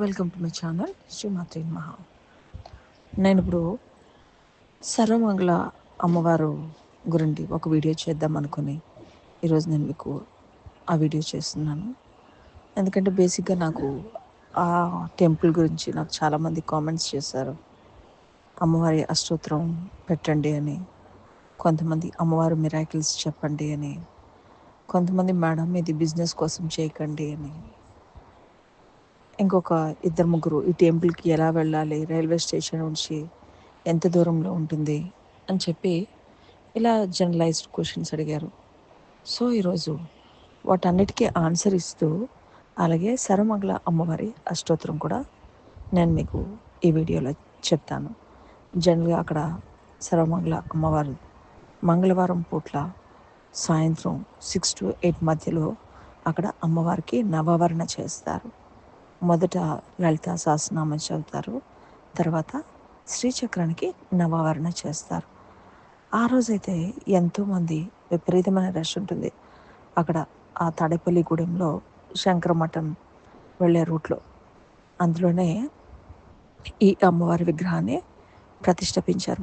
Welcome to my channel శ్రీమాత్రి మహా నేను ఇప్పుడు సర్వమంగళ అమ్మవారు గురండి ఒక వీడియో చేద్దాం అనుకుని ఈరోజు నేను మీకు ఆ వీడియో చేస్తున్నాను. ఎందుకంటే బేసిక్గా నాకు ఆ టెంపుల్ గురించి నాకు చాలామంది కామెంట్స్ చేశారు. అమ్మవారి అష్టోత్తరం పెట్టండి అని కొంతమంది అమ్మవారు మిరాకిల్స్ చెప్పండి అని కొంతమంది మేడం ఇది బిజినెస్ కోసం చేయకండి అని. ఇంకొక ఇద్దరు ముగ్గురు ఈ టెంపుల్కి ఎలా వెళ్ళాలి? రైల్వే స్టేషన్ నుంచి ఎంత దూరంలో ఉంటుంది? అని చెప్పి ఇలా జనరలైజ్డ్ క్వశ్చన్స్ అడిగారు. సో ఈరోజు వాటన్నిటికీ ఆన్సర్ ఇస్తూ అలాగే సరమగల అమ్మవారి అష్టోత్తరం కూడా నేను మీకు ఈ వీడియోలో చెప్తాను. జనరల్గా అక్కడ సర్వమంగళ అమ్మవారు మంగళవారం పూట్ల సాయంత్రం సిక్స్ టు ఎయిట్ మధ్యలో అక్కడ అమ్మవారికి నవవర్ణ చేస్తారు. మొదట లలిత సహస్రనామం చదువుతారు. తర్వాత శ్రీచక్రానికి నవావరణ చేస్తారు. ఆ రోజైతే ఎంతోమంది విపరీతమైన రష్ ఉంటుంది. అక్కడ ఆ తాడేపల్లిగూడెంలో శంకరమఠం వెళ్ళే రూట్లో. అందులోనే ఈ అమ్మవారి విగ్రహాన్ని ప్రతిష్టపించారు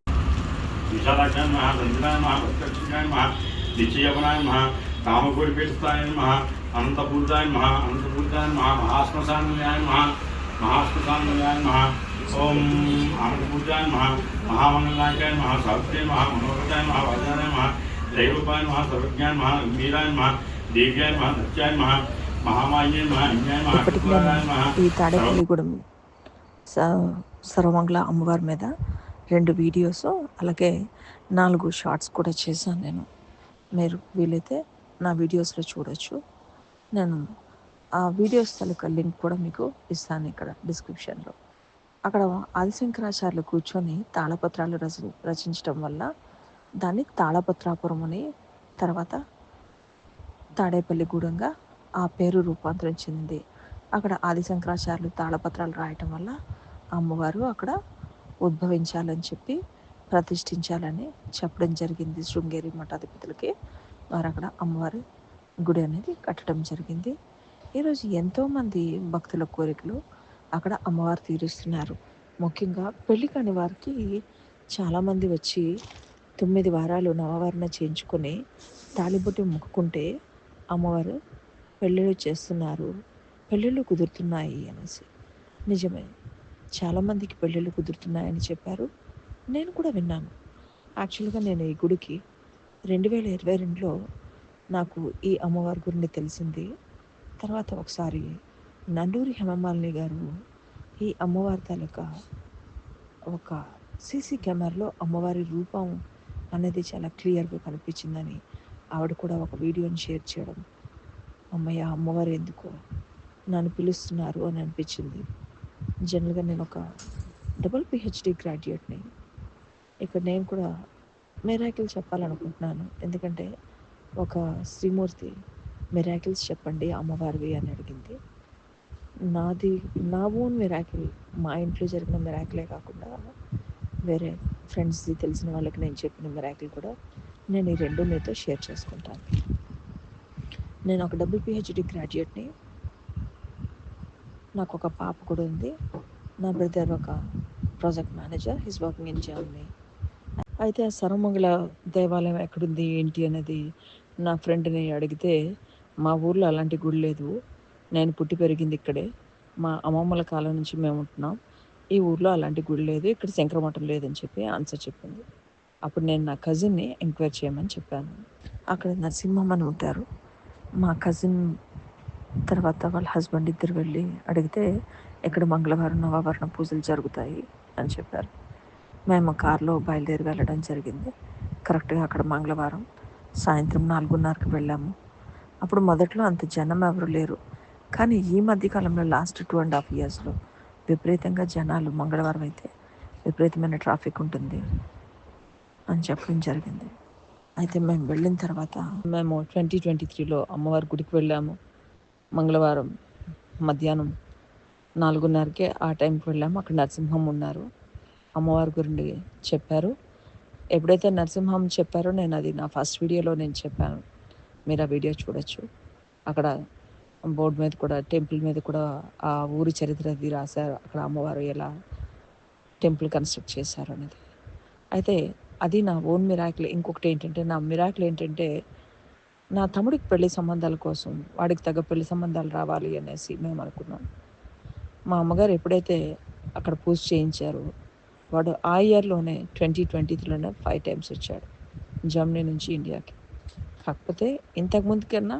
విశాలాక్షాయ మహా దండాయ నమ ప్రత్యక్షాయ అనంతపూర్తాయ నమ అనంతపూర్తాయ నమ మహాశ్మశానయాయ నమ మహాశ్మశానయాయ నమ ఓం అనంతపూర్తాయ నమ మహామంగళాయకాయ నమ సావిత్ర్యాయ నమ మనోహరాయ నమ వజ్రాయ నమ దైవపాయ నమ సర్వజ్ఞాయ నమ గంభీరాయ నమ దేవ్యాయ నమ సత్యాయ నమ మహామాయ నమ అన్యాయ నమ ఈ తాడేపల్లిగూడెం సర్వమంగళ అమ్మవారి మీద రెండు వీడియోస్ అలాగే నాలుగు షార్ట్స్ కూడా చేశాను నేను. మీరు వీలైతే నా వీడియోస్లో చూడొచ్చు. నేను ఆ వీడియోస్ తాలూకా లింక్ కూడా మీకు ఇస్తాను ఇక్కడ డిస్క్రిప్షన్లో. అక్కడ ఆదిశంకరాచార్యులు కూర్చొని తాళపత్రాలు రచ రచించడం వల్ల దాన్ని తాళపత్రాపురం అని తర్వాత తాడేపల్లిగూడెంగా ఆ పేరు రూపాంతరం చెందింది. అక్కడ ఆదిశంకరాచార్యులు తాళపత్రాలు రాయటం వల్ల అమ్మవారు అక్కడ ఉద్భవించాలని చెప్పి ప్రతిష్ఠించాలని చెప్పడం జరిగింది శృంగేరి మఠాధిపతులకి. వారు అక్కడ అమ్మవారు గుడి అనేది కట్టడం జరిగింది. ఈరోజు ఎంతోమంది భక్తుల కోరికలు అక్కడ అమ్మవారు తీరుస్తున్నారు. ముఖ్యంగా పెళ్ళి కాని వారికి చాలామంది వచ్చి తొమ్మిది వారాలు నవవారణ చేయించుకొని తాలిబొట్టి మొక్కుకుంటే అమ్మవారు పెళ్ళిళ్ళు చేస్తున్నారు. పెళ్ళిళ్ళు కుదురుతున్నాయి అనేసి. నిజమే చాలామందికి పెళ్ళిళ్ళు కుదురుతున్నాయని చెప్పారు. నేను కూడా విన్నాను. యాక్చువల్గా నేను ఈ గుడికి రెండు వేల ఇరవై రెండులో నాకు ఈ అమ్మవారి గురించి తెలిసింది. తర్వాత ఒకసారి నండూరి హేమమాలిని గారు ఈ అమ్మవారి తాలూకా ఒక సీసీ కెమెరాలో అమ్మవారి రూపం అనేది చాలా క్లియర్గా కనిపించిందని ఆవిడ కూడా ఒక వీడియోని షేర్ చేయడం అమ్మయ్య అమ్మవారు ఎందుకో నన్ను పిలుస్తున్నారు అని అనిపించింది. జనరల్గా నేను ఒక డబుల్ పిహెచ్డి గ్రాడ్యుయేట్ని. ఇక్కడ నేను కూడా మెరాకిల్ చెప్పాలనుకుంటున్నాను. ఎందుకంటే ఒక శ్రీమూర్తి మిరాకిల్స్ చెప్పండి అమ్మవారివి అని అడిగింది. నాది నా ఓన్ మిరాకిల్ మా ఇంట్లో జరిగిన మిరాకిలే కాకుండా వేరే ఫ్రెండ్స్ది తెలిసిన వాళ్ళకి నేను చెప్పిన మిరాకిల్ కూడా నేను ఈ రెండు మీతో షేర్ చేసుకుంటాను. నేను ఒక డబుల్ పిహెచ్డి గ్రాడ్యుయేట్ని నాకు ఒక పాప కూడా ఉంది. నా బ్రదర్ ఒక project manager his working in Germany. అయితే ఆ సర్వమంగళ దేవాలయం ఎక్కడుంది ఏంటి అనేది నా ఫ్రెండ్ని అడిగితే మా ఊర్లో అలాంటి గుడి లేదు. నేను పుట్టి పెరిగింది ఇక్కడే. మా అమ్మమ్మల కాలం నుంచి మేము ఉంటున్నాం. ఈ ఊర్లో అలాంటి గుడి లేదు. ఇక్కడ శంకరమఠం లేదని చెప్పి ఆన్సర్ చెప్పింది. అప్పుడు నేను నా కజిన్ని ఎంక్వైరీ చేయమని చెప్పాను. అక్కడ నరసింహం అని ఉంటారు. మా కజిన్ తర్వాత వాళ్ళ హస్బెండ్ ఇద్దరు వెళ్ళి అడిగితే ఇక్కడ మంగళవారం నవావరణ పూజలు జరుగుతాయి అని చెప్పారు. మేము కారులో బయలుదేరి వెళ్ళడం జరిగింది. కరెక్ట్గా అక్కడ మంగళవారం సాయంత్రం నాలుగున్నరకు వెళ్ళాము. అప్పుడు మొదట్లో అంత జనం ఎవరు లేరు. కానీ ఈ మధ్య కాలంలో లాస్ట్ టూ అండ్ హాఫ్ ఇయర్స్లో విపరీతంగా జనాలు మంగళవారం అయితే విపరీతమైన ట్రాఫిక్ ఉంటుంది అని చెప్పడం జరిగింది. అయితే మేము వెళ్ళిన తర్వాత మేము ట్వంటీ ట్వంటీ త్రీలో అమ్మవారి గుడికి వెళ్ళాము. మంగళవారం మధ్యాహ్నం నాలుగున్నరకే ఆ టైంకి వెళ్ళాము. అక్కడ నరసింహం ఉన్నారు. అమ్మవారి గురించి చెప్పారు. ఎప్పుడైతే నరసింహం చెప్పారో నేను అది నా ఫస్ట్ వీడియోలో నేను చెప్పాను. మీరు ఆ వీడియో చూడొచ్చు. అక్కడ బోర్డు మీద కూడా టెంపుల్ మీద కూడా ఆ ఊరి చరిత్ర అది రాశారు. అక్కడ అమ్మవారు ఎలా టెంపుల్ కన్స్ట్రక్ట్ చేశారు అనేది. అయితే అది నా ఓన్ మిరాకిల్ ఇంకొకటి ఏంటంటే నా మిరాకిల్ ఏంటంటే నా తమ్ముడికి పెళ్ళి సంబంధాల కోసం వాడికి తగ్గ పెళ్ళి సంబంధాలు రావాలి అనేసి మేము అనుకున్నాం. మా అమ్మగారు ఎప్పుడైతే అక్కడ పూజ చేయించారు వాడు ఆ ఇయర్లోనే ట్వంటీ ట్వంటీ త్రీలోనే ఫైవ్ టైమ్స్ వచ్చాడు జర్మనీ నుంచి ఇండియాకి. కాకపోతే ఇంతకుముందు కన్నా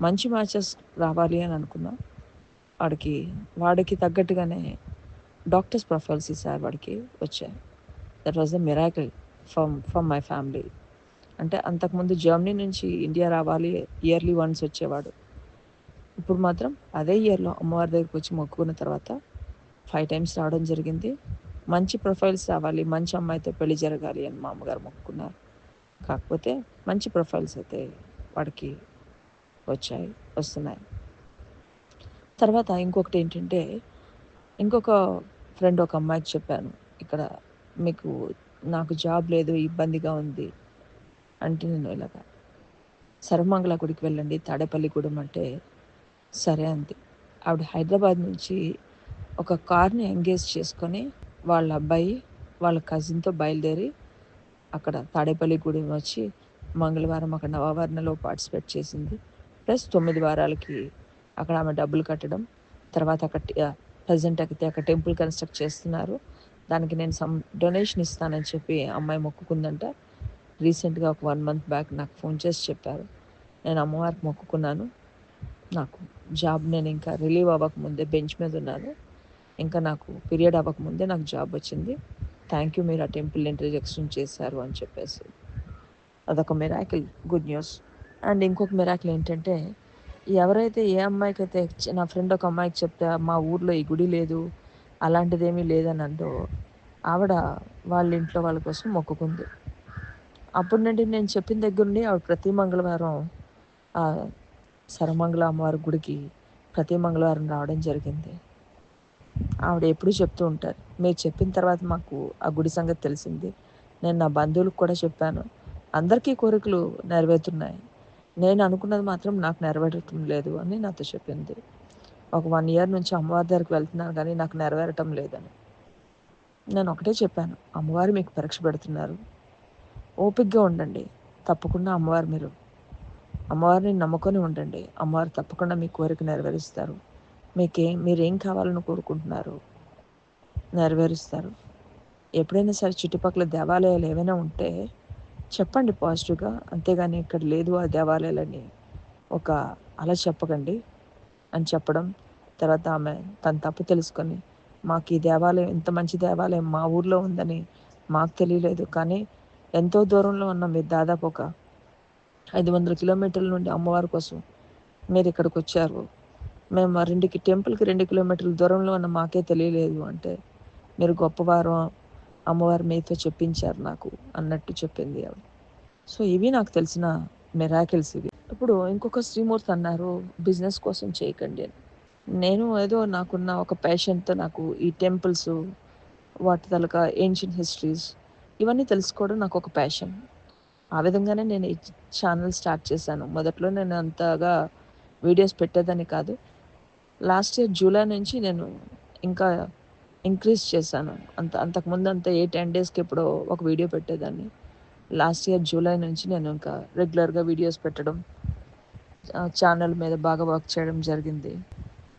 మంచి మ్యాచెస్ రావాలి అని అనుకున్నా. వాడికి వాడికి తగ్గట్టుగానే డాక్టర్స్ ప్రొఫైల్స్ ఈసారి వాడికి వచ్చాయి. That was the miracle from from my family అంటే అంతకుముందు జర్మనీ నుంచి ఇండియా రావాలి ఇయర్లీ వన్స్ వచ్చేవాడు. ఇప్పుడు మాత్రం అదే ఇయర్లో అమ్మవారి దగ్గరికి వచ్చి మొక్కుకున్న తర్వాత ఫైవ్ టైమ్స్ రావడం జరిగింది. మంచి ప్రొఫైల్స్ రావాలి మంచి అమ్మాయితో పెళ్ళి జరగాలి అని మా అమ్మగారు మొక్కుకున్నారు. కాకపోతే మంచి ప్రొఫైల్స్ అయితే వాడికి వచ్చాయి వస్తున్నాయి. తర్వాత ఇంకొకటి ఏంటంటే ఇంకొక ఫ్రెండ్ ఒక అమ్మాయికి చెప్పాను ఇక్కడ మీకు నాకు జాబ్ లేదు ఇబ్బందిగా ఉంది అంటే నేను ఇలాగా సర్వమంగళ గుడికి వెళ్ళండి తాడేపల్లిగూడెం అంటే సరే అంది. ఆవిడ హైదరాబాద్ నుంచి ఒక కార్ని ఎంగేజ్ చేసుకొని వాళ్ళ అబ్బాయి వాళ్ళ కజిన్తో బయలుదేరి అక్కడ తాడేపల్లి గుడి వచ్చి మంగళవారం అక్కడ నవవారణలో పార్టిసిపేట్ చేసింది. ప్లస్ తొమ్మిది వారాలకి అక్కడ ఆమె డబ్బులు కట్టడం తర్వాత అక్కడ ప్రజెంట్ అయితే అక్కడ టెంపుల్ కన్స్ట్రక్ట్ చేస్తున్నారు. దానికి నేను సమ్ డొనేషన్ ఇస్తానని చెప్పి అమ్మాయి మొక్కుకుందంట. రీసెంట్గా ఒక వన్ మంత్ బ్యాక్ నాకు ఫోన్ చేసి చెప్పారు. నేను అమ్మవారికి మొక్కుకున్నాను. నాకు జాబ్ నేను ఇంకా రిలీవ్ అవ్వకముందే బెంచ్ మీద ఉన్నాను. ఇంకా నాకు పీరియడ్ అవ్వకముందే నాకు జాబ్ వచ్చింది. థ్యాంక్ యూ మీరు ఆ టెంపుల్ ఇంట్రజెక్షన్ చేశారు అని చెప్పేసి. అదొక మిరాకిల్ గుడ్ న్యూస్ అండ్ ఇంకొక మిరాకిల్ ఏంటంటే ఎవరైతే ఏ అమ్మాయికి అయితే నా ఫ్రెండ్ ఒక అమ్మాయికి చెప్తే మా ఊర్లో ఈ గుడి లేదు అలాంటిదేమీ లేదని అంటూ ఆవిడ వాళ్ళ ఇంట్లో వాళ్ళ కోసం మొక్కుకుంది. అప్పటి నుండి నేను చెప్పిన దగ్గర నుండి ఆవిడ ప్రతి మంగళవారం సరమంగళ అమ్మవారి గుడికి ప్రతి మంగళవారం రావడం జరిగింది. ఆవిడ ఎప్పుడూ చెప్తూ ఉంటారు. మీరు చెప్పిన తర్వాత మాకు ఆ గుడి సంగతి తెలిసింది. నేను నా బంధువులకు కూడా చెప్పాను. అందరికీ కోరికలు నెరవేరుతున్నాయి. నేను అనుకున్నది మాత్రం నాకు నెరవేరటం లేదు అని నాతో చెప్పింది. ఒక వన్ ఇయర్ నుంచి అమ్మవారి దగ్గరికి వెళ్తున్నాను కానీ నాకు నెరవేరటం లేదని. నేను ఒకటే చెప్పాను. అమ్మవారు మీకు పరీక్ష పెడుతున్నారు. ఓపిక్గా ఉండండి. తప్పకుండా అమ్మవారు మీరు. అమ్మవారిని నమ్ముకొని ఉండండి. అమ్మవారు తప్పకుండా మీ కోరిక నెరవేరుస్తారు. మీకే మీరేం కావాలని కోరుకుంటున్నారు నెరవేరుస్తారు. ఎప్పుడైనా సరే చుట్టుపక్కల దేవాలయాలు ఏమైనా ఉంటే చెప్పండి పాజిటివ్గా. అంతేగాని ఇక్కడ లేదు ఆ దేవాలయాలని ఒక అలా చెప్పకండి అని చెప్పడం తర్వాత ఆమె తన తప్పు తెలుసుకొని మాకు ఈ దేవాలయం ఇంత మంచి దేవాలయం మా ఊర్లో ఉందని మాకు తెలియలేదు. కానీ ఎంతో దూరంలో ఉన్న మీరు దాదాపు ఒక ఐదు వందల కిలోమీటర్ల నుండి అమ్మవారి కోసం మీరు ఇక్కడికి వచ్చారు. మేము ఆ రెండుకి టెంపుల్కి రెండు కిలోమీటర్ల దూరంలో ఉన్న మాకే తెలియలేదు అంటే మీరు గొప్పవారం అమ్మవారు మీతో చెప్పించారు నాకు అన్నట్టు చెప్పింది ఆవిడ. సో ఇవి నాకు తెలిసిన మెరాకిల్స్ ఇవి. ఇప్పుడు ఇంకొక శ్రీమూర్తి అన్నారు బిజినెస్ కోసం చేయకండి అని. నేను ఏదో నాకున్న ఒక ప్యాషన్తో నాకు ఈ టెంపుల్స్ వాటి తలక ఏన్షియన్ హిస్టరీస్ ఇవన్నీ తెలుసుకోవడం నాకు ఒక ప్యాషన్ ఆ విధంగానే నేను ఈ ఛానల్ స్టార్ట్ చేశాను. మొదట్లో నేను అంతగా వీడియోస్ పెట్టేదని కాదు. లాస్ట్ ఇయర్ జూలై నుంచి నేను ఇంకా ఇంక్రీజ్ చేశాను. అంత అంతకుముందు అంత ఏ టెన్ డేస్కి ఎప్పుడో ఒక వీడియో పెట్టేదాన్ని. లాస్ట్ ఇయర్ జూలై నుంచి నేను ఇంకా రెగ్యులర్గా వీడియోస్ పెట్టడం ఛానల్ మీద బాగా వర్క్ చేయడం జరిగింది.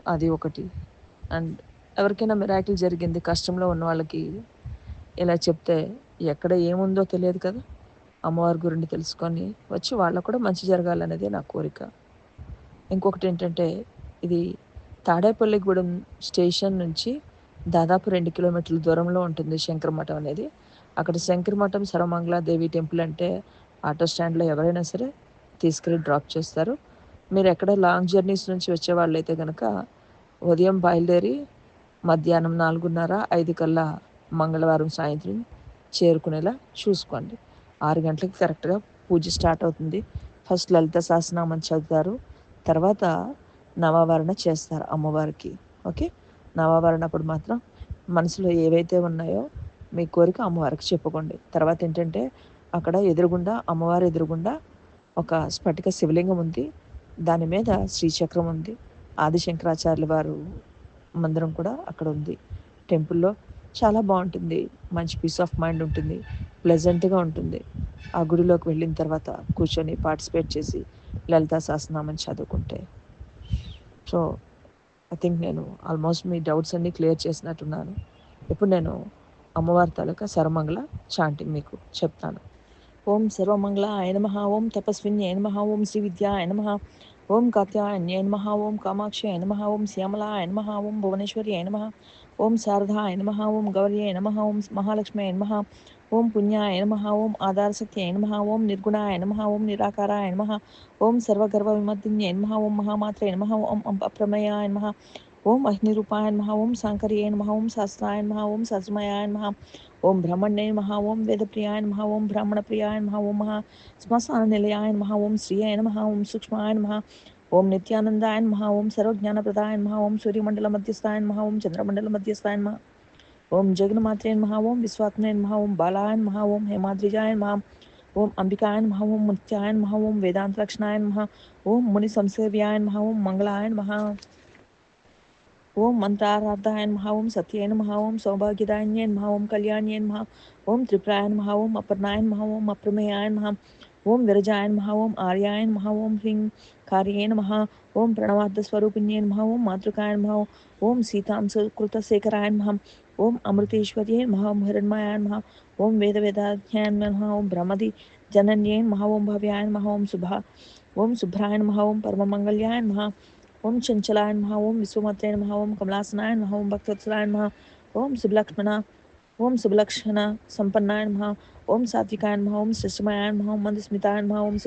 అది ఒకటి. అండ్ ఎవరికైనా మిరాకిల్ జరిగింది కష్టంలో ఉన్న వాళ్ళకి ఇలా చెప్తే ఎక్కడ ఏముందో తెలియదు కదా. అమ్మవారి గురించి తెలుసుకొని వచ్చి వాళ్ళకు కూడా మంచి జరగాలనేది నా కోరిక. ఇంకొకటి ఏంటంటే ఇది తాడేపల్లిగూడెం స్టేషన్ నుంచి దాదాపు రెండు కిలోమీటర్ల దూరంలో ఉంటుంది శంకరమఠం అనేది. అక్కడ శంకరమఠం సర్వమంగళాదేవి టెంపుల్ అంటే ఆటో స్టాండ్లో ఎవరైనా సరే తీసుకెళ్ళి డ్రాప్ చేస్తారు. మీరు ఎక్కడ లాంగ్ జర్నీస్ నుంచి వచ్చే వాళ్ళైతే కనుక ఉదయం బయలుదేరి మధ్యాహ్నం నాలుగున్నర ఐదు కల్లా మంగళవారం సాయంత్రం చేరుకునేలా చూసుకోండి. ఆరు గంటలకు కరెక్ట్గా పూజ స్టార్ట్ అవుతుంది. ఫస్ట్ లలిత సహస్రనామం చదువుతారు. తర్వాత నవావరణ చేస్తారు అమ్మవారికి. ఓకే? నవావరణ అప్పుడు మాత్రం మనసులో ఏవైతే ఉన్నాయో మీ కోరిక అమ్మవారికి చెప్పుకోండి. తర్వాత ఏంటంటే అక్కడ ఎదురుగుండా అమ్మవారి ఎదురుగుండా ఒక స్ఫటిక శివలింగం ఉంది. దాని మీద శ్రీచక్రం ఉంది. ఆదిశంకరాచార్యుల వారు మందిరం కూడా అక్కడ ఉంది. టెంపుల్లో చాలా బాగుంటుంది. మంచి పీస్ ఆఫ్ మైండ్ ఉంటుంది. ప్లెజెంట్గా ఉంటుంది. ఆ గుడిలోకి వెళ్ళిన తర్వాత కూర్చొని పార్టిసిపేట్ చేసి లలితా సహస్రనామం చదువుకుంటే సో ఐ థింక్ నేను ఆల్మోస్ట్ మీ డౌట్స్ అన్నీ క్లియర్ చేసినట్టున్నాను. ఇప్పుడు నేను అమ్మవారి తాలూకా సర్వమంగళ చాంటింగ్ మీకు చెప్తాను. ఓం సర్వమంగళ ఆయన మహా ఓం తపస్విని ఆయన మహా ఓం శ్రీ విద్య ఆయన మహా ఓం కాత్యాయన్య నమ ఓం కామాక్షి ఆయన మహా ఓం శ్యామల ఆయన మహా ఓం భువనేశ్వరి ఆయన మహా ఓం శారదా ఆయన మహా ఓం గౌరీ ఆయన మహా ఓం మహాలక్ష్మి ఆయన మహా ఓం పుణ్యాయ నమ ఓం ఆధారశక్తి నమ ఓం నిర్గుణాయ నమ ఓం నిరాకారాయ నమ ఓం సర్వగర్వ విమర్దిన్య నమ ఓం మహామాత్రే నమ ఓం అప్రమేయాయ నమ ఓం అగ్నిరూపాయ నమ ఓం శాంకర్య నమ ఓం శాస్త్రాయ నమ ఓం సస్మయాయ నమ ఓం బ్రహ్మణ్య నమ ఓం వేదప్రియాయ నమ ఓం బ్రాహ్మణప్రియాయ నమ ఓం మహా శ్మశాన నిలయాయ నమ ఓం శ్రీయాయ నమ ఓం సూక్ష్మాయ నమ ఓం నిత్యానందాయ నమ ఓం సర్వజ్ఞానప్రదాయ నమ ఓం సూర్యమండల మధ్యస్థాయ నమ ఓం చంద్రమండల మధ్యస్థాయ నమ ఓం జగన్మాత్రే నమ ఓం విశ్వాత్మే నమ ఓం బాలాయ నమ ఓం హేమాద్రిజాయ నమ ఓం అంబికాయ నమ ఓం ముత్యాయ నమ ఓం వేదాంతలక్షణాయ నమ ఓం ముని సంసేవ్యాయ నమ ఓం మంగళాయ నమ ఓం మంత్రారాధాయ నమ ఓం సత్యే నమ ఓం సౌభాగ్యదాయన్యే నమ ఓం కళ్యాణ్యే నమ ఓం త్రిపురాయ నమ ఓం అపర్ణాయ నమ ఓం అప్రమేయాయ నమ ఓం విరజాయ నమ ఓం ఆర్యాయ నమ ఓం హ్రీం కార్యే నమ ఓం ప్రణవార్థస్వరూపిణ్యే నమ ఓం మాతృకాయ నమ ఓం సీతాం కృతశేఖరాయ నమ ఓం అమృతేశ్వర్యే నమ ఓం హిరణ్మయాయ నమ ఓం వేద వేదాధ్యాయ నమ ఓం బ్రహ్మది జనన్యే నమ ఓం భవ్యాయ నమ ఓం శుభ ఓం శుభ్రాయ నమ ఓం పరమమంగళ్యాయ నమ ఓం చంచలాయ నమ ఓం విశ్వమత్రే నమ ఓం కమలాసనాయ నమ ఓం భక్తవత్సలాయ నమ ఓం శుభలక్ష్మణ ఓం శుభలక్షణ సంపన్నాయ నమ ఓం సాత్వికాయ నమ ఓం శశమయాయ నమ ఓం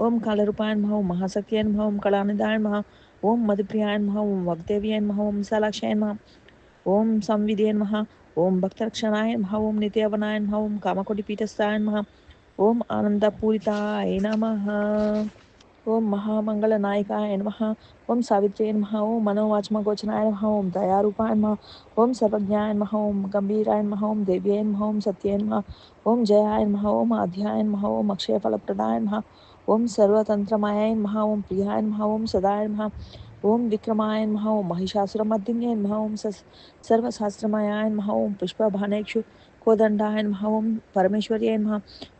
మందస్మితాయ నమ ఓం సుల్తానంతలక్ష్మణ్యాయ నమ ఓం కాలరూపాయ నమ ఓం మహాశక్తియ నమ ఓం కళానిదాయ నమ ఓం మధుప్రియాయ నమ ఓం వగ్దేవ్యాయ నమ ఓం విశాలాక్షాయ నమ ఓం సంవిధే నమ ఓం భక్తరక్షణాయ నమ ఓం నిత్యవనాయ నమ ఓం కామకోటి పీఠస్థాయ నమ ఓం ఆనందపూరితాయ నమ ఓం మహామంగళ నాయకాయ నమ ఓం సావిత్రే నమ ఓం మనోవాచమగోచనాయ నమ ఓం దయారూపాయ నమ ఓం సర్వజ్ఞాయ నమ ఓం గంభీరాయ నమ ఓం దేవ్యాయ నమ ఓం సత్యే నమ ఓం జయాయ నమ ఓం ఆధ్యాయ నమ ఓం అక్షయఫలప్రదాయ నమ ఓం సర్వతంత్రమాయ నమ ఓం ప్రియాయ నమ ఓం సదాయ నమ ఓం విక్రమాయ నమ ఓం మహిషాసురమర్దిన్య నమ ఓం సర్వశాస్త్రమయాయ నమ ఓం పుష్పభానేక్షు కోదండాయ నమ ఓం పరమేశ్వర్యాయ నమ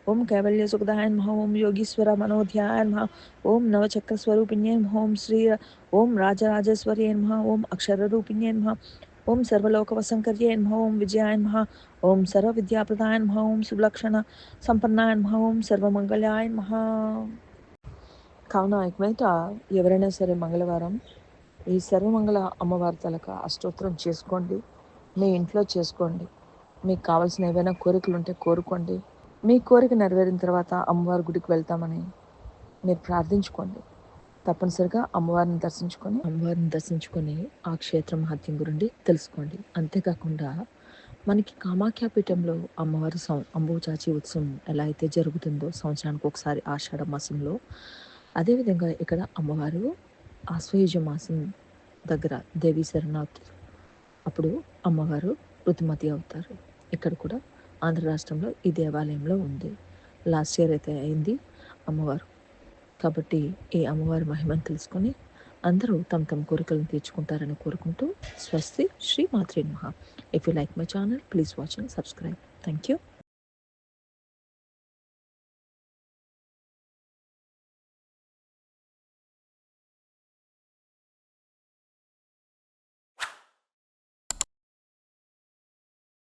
ఓం కైవల్య సుఖదాయ నమ ఓం యోగీశ్వర మనోధ్యాయ నమ ఓం నవచక్రస్వరూపిణ్యే నమ ఓం శ్రీ ఓం రాజరాజేశ్వర్యే నమ ఓం అక్షరరూపిణ్యే నమ ఓం సర్వలోకవసంకర్యే నమ ఓం విజయాయ నమ ఓం సర్వవిద్యాప్రదాయ నమ ఓం సులక్షణ సంపన్నాయ నమ ఓం సర్వమంగళాయ నమ కావున ఇక మీద ఎవరైనా సరే మంగళవారం ఈ సర్వమంగళ అమ్మవారి తలక అష్టోత్తరం చేసుకోండి. మీ ఇంట్లో చేసుకోండి. మీకు కావాల్సిన ఏవైనా కోరికలు ఉంటే కోరుకోండి. మీ కోరిక నెరవేరిన తర్వాత అమ్మవారి గుడికి వెళ్తామని మీరు ప్రార్థించుకోండి. తప్పనిసరిగా అమ్మవారిని దర్శించుకొని అమ్మవారిని దర్శించుకొని ఆ క్షేత్ర మహత్యం గురించి తెలుసుకోండి. అంతేకాకుండా మనకి కామాఖ్యాపీఠంలో అమ్మవారి సం అంబుచాచి ఉత్సవం ఎలా అయితే జరుగుతుందో సంవత్సరానికి ఒకసారి ఆషాఢ మాసంలో అదేవిధంగా ఇక్కడ అమ్మవారు ఆశ్వయుజ మాసం దగ్గర దేవీ శరణార్థి అప్పుడు అమ్మవారు రుతుమతి అవుతారు. ఇక్కడ కూడా ఆంధ్ర రాష్ట్రంలో ఈ దేవాలయంలో ఉంది. లాస్ట్ ఇయర్ అయితే అయింది అమ్మవారు. కాబట్టి ఈ అమ్మవారి మహిమను తెలుసుకొని అందరూ తమ తమ కోరికలను తీర్చుకుంటారని కోరుకుంటూ స్వస్తి శ్రీ మాత్రే మహా if you like my channel please watch and subscribe thank you